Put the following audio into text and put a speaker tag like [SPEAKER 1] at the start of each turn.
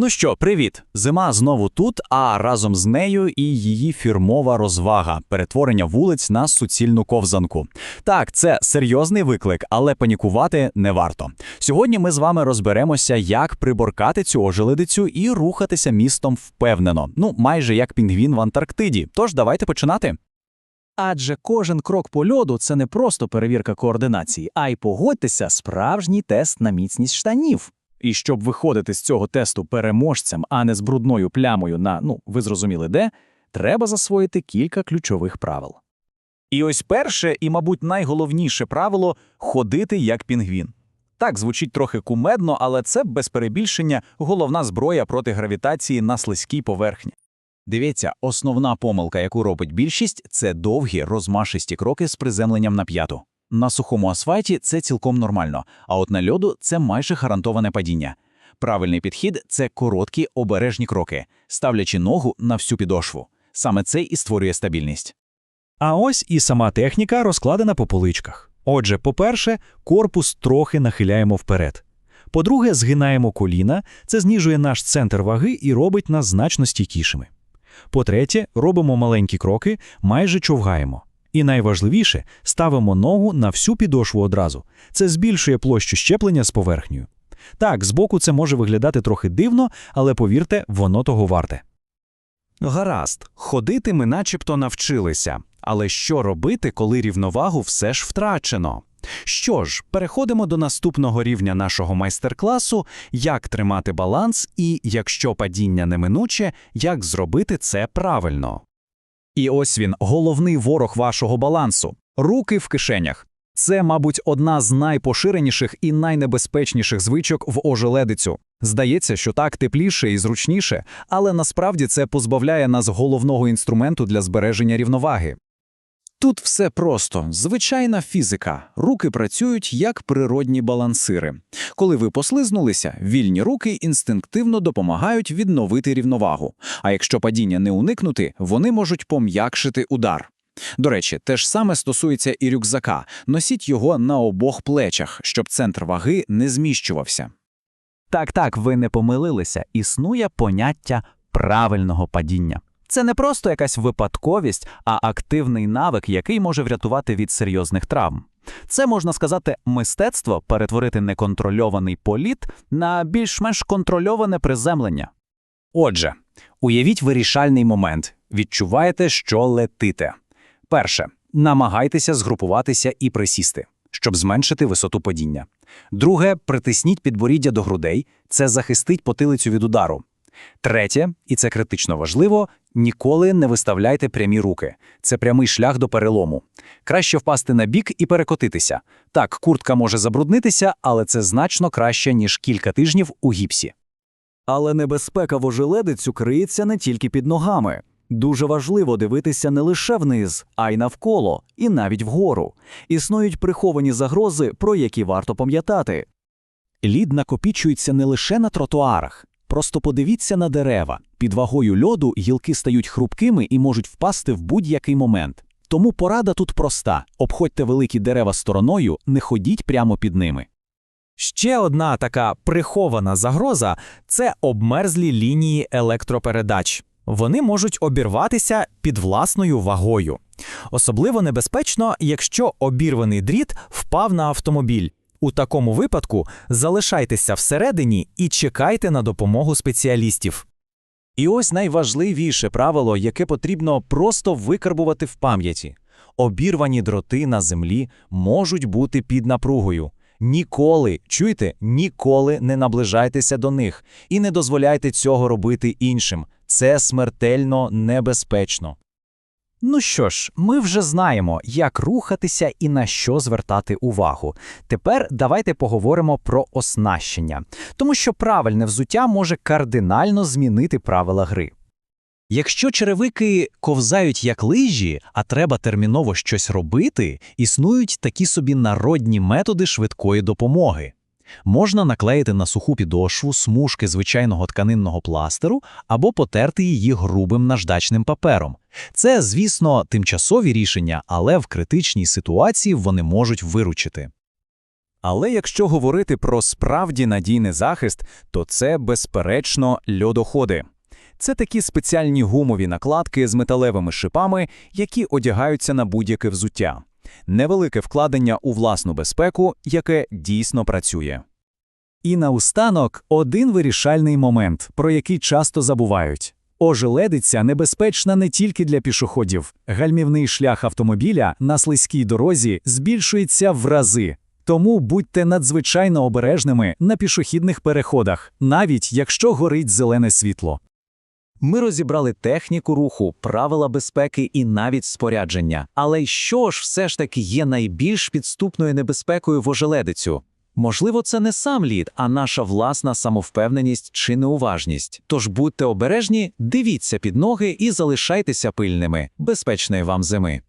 [SPEAKER 1] Ну що, привіт! Зима знову тут, а разом з нею і її фірмова розвага перетворення вулиць на суцільну ковзанку. Так, це серйозний виклик, але панікувати не варто. Сьогодні ми з вами розберемося, як приборкати цю ожеледицю і рухатися містом впевнено. Ну, майже як пінгвін в Антарктиді. Тож давайте починати.
[SPEAKER 2] Адже кожен крок по льоду це не просто перевірка координації, а й погодьтеся, справжній тест на міцність штанів. І щоб виходити з цього тесту переможцем, а не з брудною плямою на, ну, ви зрозуміли де, треба засвоїти кілька ключових правил.
[SPEAKER 1] І ось перше і, мабуть, найголовніше правило ходити як пінгвін. Так, звучить трохи кумедно, але це без перебільшення головна зброя проти гравітації на слизькій поверхні. Дивіться, основна помилка, яку робить більшість, це довгі розмашисті кроки з приземленням на п'яту. На сухому асфальті це цілком нормально, а от на льоду це майже гарантоване падіння. Правильний підхід це короткі обережні кроки, ставлячи ногу на всю підошву. Саме це і створює стабільність.
[SPEAKER 3] А ось і сама техніка розкладена по поличках. Отже, по-перше, корпус трохи нахиляємо вперед. По-друге, згинаємо коліна, це знижує наш центр ваги і робить нас значно стійкішими. По-третє, робимо маленькі кроки, майже човгаємо. І найважливіше, ставимо ногу на всю підошву одразу. Це збільшує площу щеплення з поверхнею. Так, збоку це може виглядати трохи дивно, але повірте, воно того варте.
[SPEAKER 4] Гаразд, ходити ми начебто навчилися. Але що робити, коли рівновагу все ж втрачено? Що ж, переходимо до наступного рівня нашого майстер-класу, як тримати баланс і, якщо падіння неминуче, як зробити це правильно.
[SPEAKER 1] І ось він, головний ворог вашого балансу руки в кишенях. Це, мабуть, одна з найпоширеніших і найнебезпечніших звичок в ожеледицю. Здається, що так тепліше і зручніше, але насправді це позбавляє нас головного інструменту для збереження рівноваги.
[SPEAKER 2] Тут все просто, звичайна фізика. Руки працюють як природні балансири. Коли ви послизнулися, вільні руки інстинктивно допомагають відновити рівновагу. А якщо падіння не уникнути, вони можуть пом'якшити удар. До речі, те ж саме стосується і рюкзака. Носіть його на обох плечах, щоб центр ваги не зміщувався.
[SPEAKER 1] Так, так, ви не помилилися. Існує поняття правильного падіння. Це не просто якась випадковість, а активний навик, який може врятувати від серйозних травм. Це можна сказати мистецтво перетворити неконтрольований політ на більш-менш контрольоване приземлення. Отже, уявіть вирішальний момент. Відчуваєте, що летите. Перше, намагайтеся згрупуватися і присісти, щоб зменшити висоту падіння. Друге, притисніть підборіддя до грудей, це захистить потилицю від удару. Третє, і це критично важливо, ніколи не виставляйте прямі руки. Це прямий шлях до перелому. Краще впасти на бік і перекотитися. Так, куртка може забруднитися, але це значно краще, ніж кілька тижнів у гіпсі. Але небезпека в ожеледицю криється не тільки під ногами. Дуже важливо дивитися не лише вниз, а й навколо, і навіть вгору. Існують приховані загрози, про які варто пам'ятати. Лід накопічується не лише на тротуарах. Просто подивіться на дерева. Під вагою льоду гілки стають хрупкими і можуть впасти в будь-який момент. Тому порада тут проста: обходьте великі дерева стороною, не ходіть прямо під ними.
[SPEAKER 4] Ще одна така прихована загроза це обмерзлі лінії електропередач. Вони можуть обірватися під власною вагою. Особливо небезпечно, якщо обірваний дріт впав на автомобіль. У такому випадку залишайтеся всередині і чекайте на допомогу спеціалістів.
[SPEAKER 1] І ось найважливіше правило, яке потрібно просто викарбувати в пам'яті: обірвані дроти на землі можуть бути під напругою. Ніколи, чуєте, ніколи не наближайтеся до них і не дозволяйте цього робити іншим. Це смертельно небезпечно. Ну що ж, ми вже знаємо, як рухатися і на що звертати увагу. Тепер давайте поговоримо про оснащення, тому що правильне взуття може кардинально змінити правила гри. Якщо черевики ковзають як лижі, а треба терміново щось робити, існують такі собі народні методи швидкої допомоги. Можна наклеїти на суху підошву смужки звичайного тканинного пластеру або потерти її грубим наждачним папером. Це, звісно, тимчасові рішення, але в критичній ситуації вони можуть виручити. Але якщо говорити про справді надійний захист, то це, безперечно, льодоходи. Це такі спеціальні гумові накладки з металевими шипами, які одягаються на будь-яке взуття. Невелике вкладення у власну безпеку, яке дійсно працює.
[SPEAKER 2] І наостанок один вирішальний момент, про який часто забувають. Ожеледиця небезпечна не тільки для пішоходів. Гальмівний шлях автомобіля на слизькій дорозі збільшується в рази. Тому будьте надзвичайно обережними на пішохідних переходах, навіть якщо горить зелене світло. Ми розібрали техніку руху, правила безпеки і навіть спорядження. Але що ж все ж таки є найбільш підступною небезпекою в ожеледицю? Можливо, це не сам лід, а наша власна самовпевненість чи неуважність. Тож будьте обережні, дивіться під ноги і залишайтеся пильними. Безпечної вам зими.